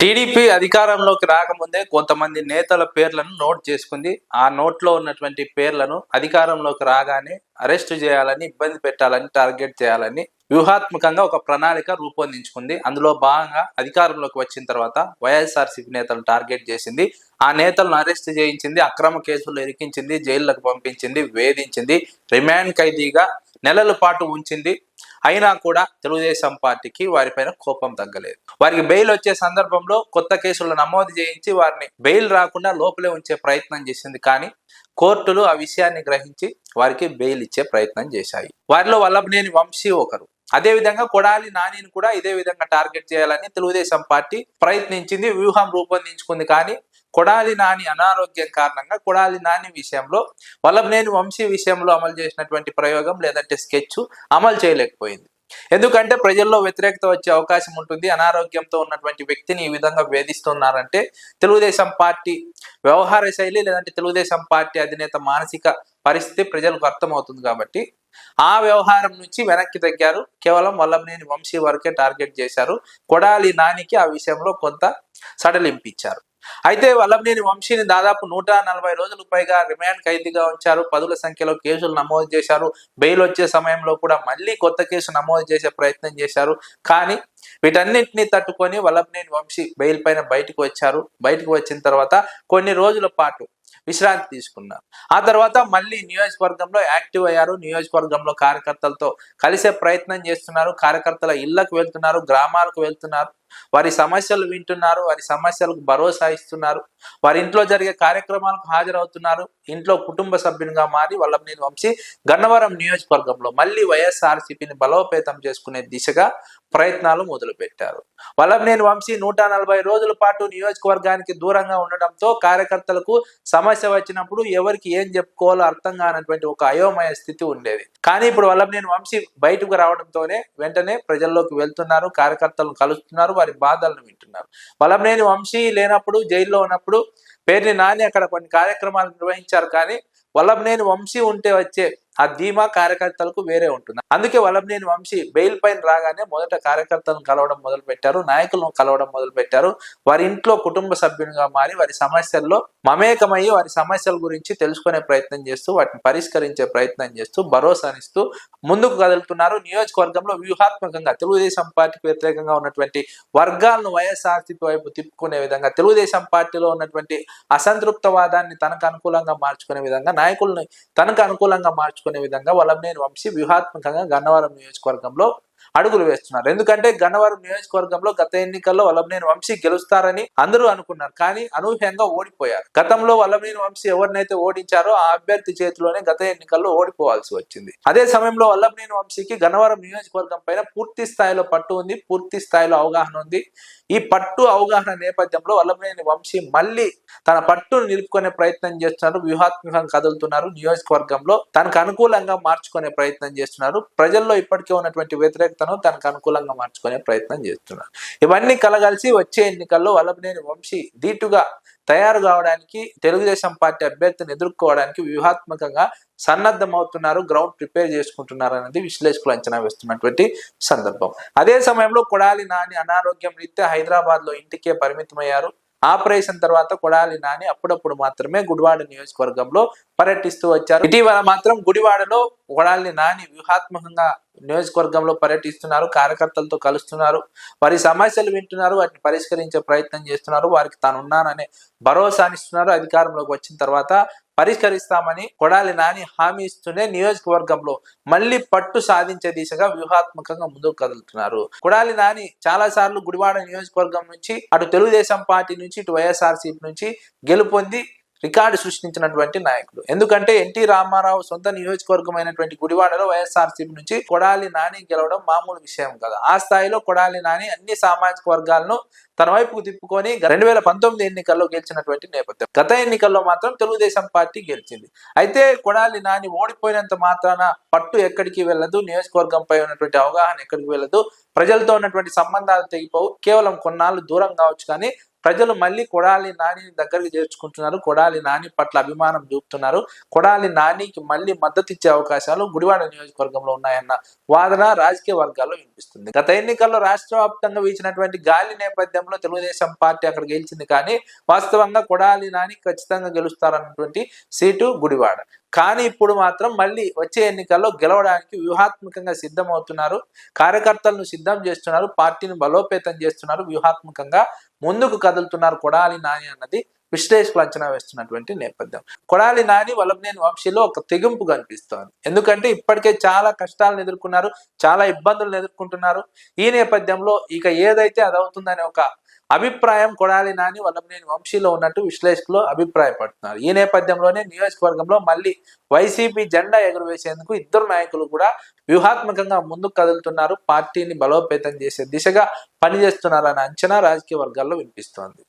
TDP అధికారంలోకి రాకముందే కొంతమంది నేతల పేర్లను నోట్ చేసుకుంది. ఆ నోట్లో ఉన్నటువంటి పేర్లను అధికారంలోకి రాగానే అరెస్ట్ చేయాలని ఇబ్బంది పెట్టాలని టార్గెట్ చేయాలని వ్యూహాత్మకంగా ఒక ప్రణాళిక రూపొందించుకుంది. అందులో భాగంగా అధికారంలోకి వచ్చిన తర్వాత వైఎస్ఆర్సీపీ నేతలను టార్గెట్ చేసింది. ఆ నేతలను అరెస్ట్ చేయించింది అక్రమ కేసులు ఇరికించింది జైళ్ళకు పంపించింది వేధించింది రిమాండ్ ఖైదీగా నెలల పాటు ఉంచింది. అయినా కూడా తెలుగుదేశం పార్టీకి వారిపైన కోపం తగ్గలేదు. వారికి బెయిల్ వచ్చే సందర్భంలో కొత్త కేసులు నమోదు చేయించి వారిని బెయిల్ రాకుండా లోపలే ఉంచే ప్రయత్నం చేసింది. కానీ కోర్టులు ఆ విషయాన్ని గ్రహించి వారికి బెయిల్ ఇచ్చే ప్రయత్నం చేశాయి. వారిలో వల్లభనేని వంశీ ఒకరు. అదే విధంగా కొడాలి నానిని కూడా ఇదే విధంగా టార్గెట్ చేయాలని తెలుగుదేశం పార్టీ ప్రయత్నించింది. వ్యూహం రూపొందించుకుంది. కానీ కొడాలి నాని అనారోగ్యం కారణంగా కొడాలి నాని విషయంలో వల్లభనేని వంశీ విషయంలో అమలు చేసినటువంటి ప్రయోగం లేదంటే స్కెచ్ అమలు చేయలేకపోయింది. ఎందుకంటే ప్రజల్లో వ్యతిరేకత వచ్చే అవకాశం ఉంటుంది. అనారోగ్యంతో ఉన్నటువంటి వ్యక్తిని ఈ విధంగా వేధిస్తున్నారంటే తెలుగుదేశం పార్టీ వ్యవహార శైలి లేదంటే తెలుగుదేశం పార్టీ అధినేత మానసిక పరిస్థితి ప్రజలకు అర్థమవుతుంది కాబట్టి ఆ వ్యవహారం నుంచి వెనక్కి తగ్గారు. కేవలం వల్లభనేని వంశీ వరకే టార్గెట్ చేశారు. కొడాలి నానికి ఆ విషయంలో కొంత సడలింపించారు అయితే వల్లభనేని వంశీని దాదాపు నూట నలభై రోజులకు పైగా రిమాండ్ ఖైదీగా ఉంచారు. పదుల సంఖ్యలో కేసులు నమోదు చేశారు. బెయిల్ వచ్చే సమయంలో కూడా మళ్ళీ కొత్త కేసు నమోదు చేసే ప్రయత్నం చేశారు. కానీ వీటన్నింటినీ తట్టుకొని వల్లభనేని వంశీ బెయిల్ పైన బయటకు వచ్చారు. బయటకు వచ్చిన తర్వాత కొన్ని రోజుల పాటు విశ్రాంతి తీసుకున్నారు. ఆ తర్వాత మళ్ళీ నియోజకవర్గంలో యాక్టివ్ అయ్యారు. నియోజకవర్గంలో కార్యకర్తలతో కలిసే ప్రయత్నం చేస్తున్నారు. కార్యకర్తల ఇళ్ళకు వెళ్తున్నారు. గ్రామాలకు వెళ్తున్నారు. వారి సమస్యలు వింటున్నారు వారి సమస్యలకు భరోసా ఇస్తున్నారు వారి ఇంట్లో జరిగే కార్యక్రమాలకు హాజరవుతున్నారు ఇంట్లో కుటుంబ సభ్యునిగా మారి వల్లభనేని వంశీ గన్నవరం నియోజకవర్గంలో మళ్ళీ వైఎస్ఆర్సీపీని బలోపేతం చేసుకునే దిశగా ప్రయత్నాలు మొదలుపెట్టారు. వల్లభనేని వంశీ నూట నలభై రోజుల పాటు నియోజకవర్గానికి దూరంగా ఉండడంతో కార్యకర్తలకు సమస్య వచ్చినప్పుడు ఎవరికి ఏం చెప్పుకోవాలో అర్థం కానటువంటి ఒక అయోమయ స్థితి ఉండేది. కానీ ఇప్పుడు వల్లభనేని వంశీ బయటకు రావడంతోనే వెంటనే ప్రజల్లోకి వెళ్తున్నారు కార్యకర్తలను కలుస్తున్నారు వారి బాధలను వింటున్నారు. వల్లభనేని వంశీ లేనప్పుడు జైల్లో ఉన్నప్పుడు పేర్ని నాని అక్కడ కొన్ని కార్యక్రమాలు నిర్వహించారు కానీ వల్లభనేని వంశీ ఉంటే వచ్చే ఆ ధీమా కార్యకర్తలకు వేరే ఉంటుంది. అందుకే వలంనేని వంశీ బెయిల్ పైన రాగానే మొదట కార్యకర్తలను కలవడం మొదలు పెట్టారు నాయకులను కలవడం మొదలు పెట్టారు. వారి ఇంట్లో కుటుంబ సభ్యునిగా మారి వారి సమస్యల్లో మమేకమయ్యి వారి సమస్యల గురించి తెలుసుకునే ప్రయత్నం చేస్తూ వాటిని పరిష్కరించే ప్రయత్నం చేస్తూ భరోసానిస్తూ ముందుకు కదులుతున్నారు. నియోజకవర్గంలో వ్యూహాత్మకంగా తెలుగుదేశం పార్టీకి వ్యతిరేకంగా ఉన్నటువంటి వర్గాలను వైఎస్ఆర్సీపీ వైపు తిప్పుకునే విధంగా తెలుగుదేశం పార్టీలో ఉన్నటువంటి అసంతృప్తవాదాన్ని తనకు అనుకూలంగా మార్చుకునే విధంగా నాయకుల్ని తనకు అనుకూలంగా మార్చుకునే విధంగా వల్లభనేని వంశీ వ్యూహాత్మకంగా గన్నవరం నియోజకవర్గంలో అడుగులు వేస్తున్నారు. ఎందుకంటే గన్నవరం నియోజకవర్గంలో గత ఎన్నికల్లో వల్లభనేని వంశీ గెలుస్తారని అందరూ అనుకున్నారు. కానీ అనూహ్యంగా ఓడిపోయారు. గతంలో వల్లభనేని వంశీ ఎవరినైతే ఓడించారో ఆ అభ్యర్థి చేతిలోనే గత ఎన్నికల్లో ఓడిపోవాల్సి వచ్చింది. అదే సమయంలో వల్లభనేని వంశీకి గన్నవరం నియోజకవర్గం పైన పూర్తి స్థాయిలో పట్టు ఉంది పూర్తి స్థాయిలో అవగాహన ఉంది. ఈ పట్టు అవగాహన నేపథ్యంలో వల్లభనేని వంశీ మళ్ళీ తన పట్టును నిలుపుకునే ప్రయత్నం చేస్తున్నారు. వ్యూహాత్మకంగా కదులుతున్నారు. నియోజకవర్గంలో తనకు అనుకూలంగా మార్చుకునే ప్రయత్నం చేస్తున్నారు. ప్రజల్లో ఇప్పటికే ఉన్నటువంటి వ్యతిరేకతను తనకు అనుకూలంగా మార్చుకునే ప్రయత్నం చేస్తున్నారు. ఇవన్నీ కలగలిసి వచ్చే ఎన్నికల్లో వల్లభనేని వంశీ ధీటుగా తయారు కావడానికి తెలుగుదేశం పార్టీ అభ్యర్థిని ఎదుర్కోవడానికి వ్యూహాత్మకంగా సన్నద్ధమవుతున్నారు గ్రౌండ్ ప్రిపేర్ చేసుకుంటున్నారు అనేది విశ్లేషకులు అంచనా వేస్తున్నటువంటి సందర్భం. అదే సమయంలో కొడాలి నాని అనారోగ్యం రీత్యా హైదరాబాద్లో ఇంటికే పరిమితమయ్యారు. ఆపరేషన్ తర్వాత కొడాలి నాని అప్పుడప్పుడు మాత్రమే గుడివాడ నియోజకవర్గంలో పర్యటిస్తూ వచ్చారు. ఇటీవల మాత్రం గుడివాడలో కొడాలి నాని వ్యూహాత్మకంగా నియోజకవర్గంలో పర్యటిస్తున్నారు కార్యకర్తలతో కలుస్తున్నారు వారి సమస్యలు వింటున్నారు వాటిని పరిష్కరించే ప్రయత్నం చేస్తున్నారు వారికి తాను ఉన్నాననే భరోసానిస్తున్నారు అధికారంలోకి వచ్చిన తర్వాత పరిష్కరిస్తామని కొడాలి నాని హామీ ఇస్తూనే నియోజకవర్గంలో మళ్ళీ పట్టు సాధించే దిశగా వ్యూహాత్మకంగా ముందుకు కదులుతున్నారు. కొడాలి నాని చాలా సార్లు గుడివాడ నియోజకవర్గం నుంచి అటు తెలుగుదేశం పార్టీ నుంచి ఇటు వైఎస్ఆర్సీపీ నుంచి గెలుపొంది రికార్డు సృష్టించినటువంటి నాయకుడు. ఎందుకంటే ఎన్టీ రామారావు సొంత నియోజకవర్గం అయినటువంటి గుడివాడలో వైఎస్ఆర్సీపీ నుంచి కొడాలి నాని గెలవడం మామూలు విషయం కదా. ఆ స్థాయిలో కొడాలి నాని అన్ని సామాజిక వర్గాలను తన వైపుకు తిప్పుకొని రెండు వేల పంతొమ్మిది ఎన్నికల్లో గెలిచినటువంటి నేపథ్యం. గత ఎన్నికల్లో మాత్రం తెలుగుదేశం పార్టీ గెలిచింది. అయితే కొడాలి నాని ఓడిపోయినంత మాత్రాన పట్టు ఎక్కడికి వెళ్ళదు నియోజకవర్గంపై ఉన్నటువంటి అవగాహన ఎక్కడికి వెళ్ళదు ప్రజలతో ఉన్నటువంటి సంబంధాలు తెగిపోవు కేవలం కొన్నాళ్ళు దూరం కావచ్చు కానీ ప్రజలు మళ్ళీ కొడాలి నానిని దగ్గరికి చేర్చుకుంటున్నారు. కొడాలి నాని పట్ల అభిమానం చూపుతున్నారు. కొడాలి నానికి మళ్ళీ మద్దతు ఇచ్చే అవకాశాలు గుడివాడ నియోజకవర్గంలో ఉన్నాయన్న వాదన రాజకీయ వర్గాల్లో వినిపిస్తుంది. గత ఎన్నికల్లో రాష్ట్ర వ్యాప్తంగా వీచినటువంటి గాలి నేపథ్యంలో తెలుగుదేశం పార్టీ అక్కడ గెలిచింది కానీ వాస్తవంగా కొడాలి నాని ఖచ్చితంగా గెలుస్తారన్నటువంటి సీటు గుడివాడ. కానీ ఇప్పుడు మాత్రం మళ్ళీ వచ్చే ఎన్నికల్లో గెలవడానికి వ్యూహాత్మకంగా సిద్ధమవుతున్నారు. కార్యకర్తలను సిద్ధం చేస్తున్నారు. పార్టీని బలోపేతం చేస్తున్నారు. వ్యూహాత్మకంగా ముందుకు కదులుతున్నారు కొడాలి నాని అన్నది విశ్లేషకులు అంచనా వేస్తున్నటువంటి నేపథ్యం. కొడాలి నాని వల్లభనేని వంశీలో ఒక తెగింపు కనిపిస్తోంది. ఎందుకంటే ఇప్పటికే చాలా కష్టాలను ఎదుర్కొన్నారు చాలా ఇబ్బందులను ఎదుర్కొంటున్నారు. ఈ నేపథ్యంలో ఇక ఏదైతే అది ఒక అభిప్రాయం కొడాలి నాని వల్లభనేని వంశీలో ఉన్నట్టు విశ్లేషకులు అభిప్రాయపడుతున్నారు. ఈ నేపథ్యంలోనే నియోజకవర్గంలో మళ్ళీ వైసీపీ జెండా ఎగురవేసేందుకు ఇద్దరు నాయకులు కూడా వ్యూహాత్మకంగా ముందుకు కదులుతున్నారు. పార్టీని బలోపేతం చేసే దిశగా పనిచేస్తున్నారన్న అంచనా రాజకీయ వర్గాల్లో వినిపిస్తోంది.